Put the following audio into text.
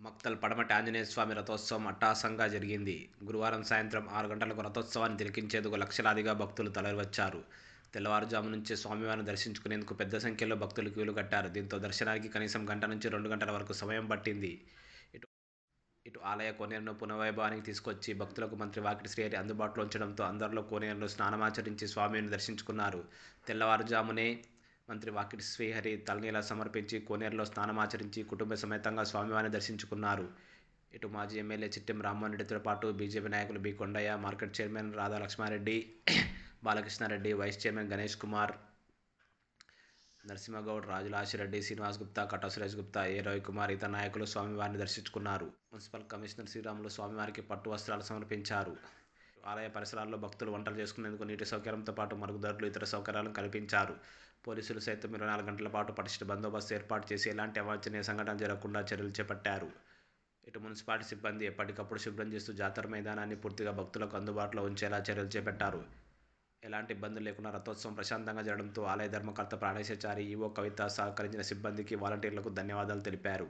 మక్తల్ పడమటి ఆంజనేయ స్వామి రథోత్సవం అట్టాసంగా జరిగింది. గురువారం సాయంత్రం ఆరు గంటలకు రథోత్సవాన్ని తిలకించేందుకు లక్షలాదిగా భక్తులు తరలివచ్చారు. తెల్లవారుజాము నుంచే స్వామివారిని దర్శించుకునేందుకు పెద్ద సంఖ్యలో భక్తులు క్యూలు కట్టారు. దీంతో దర్శనానికి కనీసం గంట నుంచి రెండు గంటల వరకు సమయం పట్టింది. ఇటు ఇటు ఆలయ కోనేరును పునర్వైభవానికి తీసుకొచ్చి భక్తులకు మంత్రి వాకిటి శ్రీహరి అందుబాటులో ఉంచడంతో అందరిలో కోనేరులో స్నానమాచరించి స్వామిని దర్శించుకున్నారు. తెల్లవారుజామునే మంత్రి వాకిటి శ్రీహరి తలనీల సమర్పించి కోనేరులో స్నానమాచరించి కుటుంబ సమేతంగా స్వామివారిని దర్శించుకున్నారు. ఇటు మాజీ ఎమ్మెల్యే చిట్టెం రామ్మోహన్ రెడ్డితో పాటు బీజేపీ నాయకులు B Kondaiah market chairman Radha Lakshmareddy Balakrishnareddy vice chairman Ganesh Kumar Narasimhagoud Rajula Ashireddy Srinivas Gupta Kata Suresh Gupta ఏ రవికుమార్ ఇతర నాయకులు స్వామివారిని దర్శించుకున్నారు. మున్సిపల్ కమిషనర్ శ్రీరాములు స్వామివారికి పట్టు వస్త్రాలు సమర్పించారు. ఆలయ పరిసరాల్లో భక్తులు వంటలు చేసుకునేందుకు నీటి సౌకర్యంతో పాటు మరుగుదొడ్లు ఇతర సౌకర్యాలను కల్పించారు. పోలీసులు సైతం ఇరవై నాలుగు గంటల పాటు పటిష్ట బందోబస్తు ఏర్పాటు చేసి ఎలాంటి అవాంఛనీయ సంఘటన జరగకుండా చర్యలు చేపట్టారు. ఇటు మున్సిపాలిటీ సిబ్బంది ఎప్పటికప్పుడు శుభ్రం చేస్తూ జాతర మైదానాన్ని పూర్తిగా భక్తులకు అందుబాటులో ఉంచేలా చర్యలు చేపట్టారు. ఎలాంటి ఇబ్బందులు లేకుండా రథోత్సవం ప్రశాంతంగా జరగడంతో ఆలయ ధర్మకర్త ప్రాణేశాచారి ఈవో కవిత సహకరించిన సిబ్బందికి వాలంటీర్లకు ధన్యవాదాలు తెలిపారు.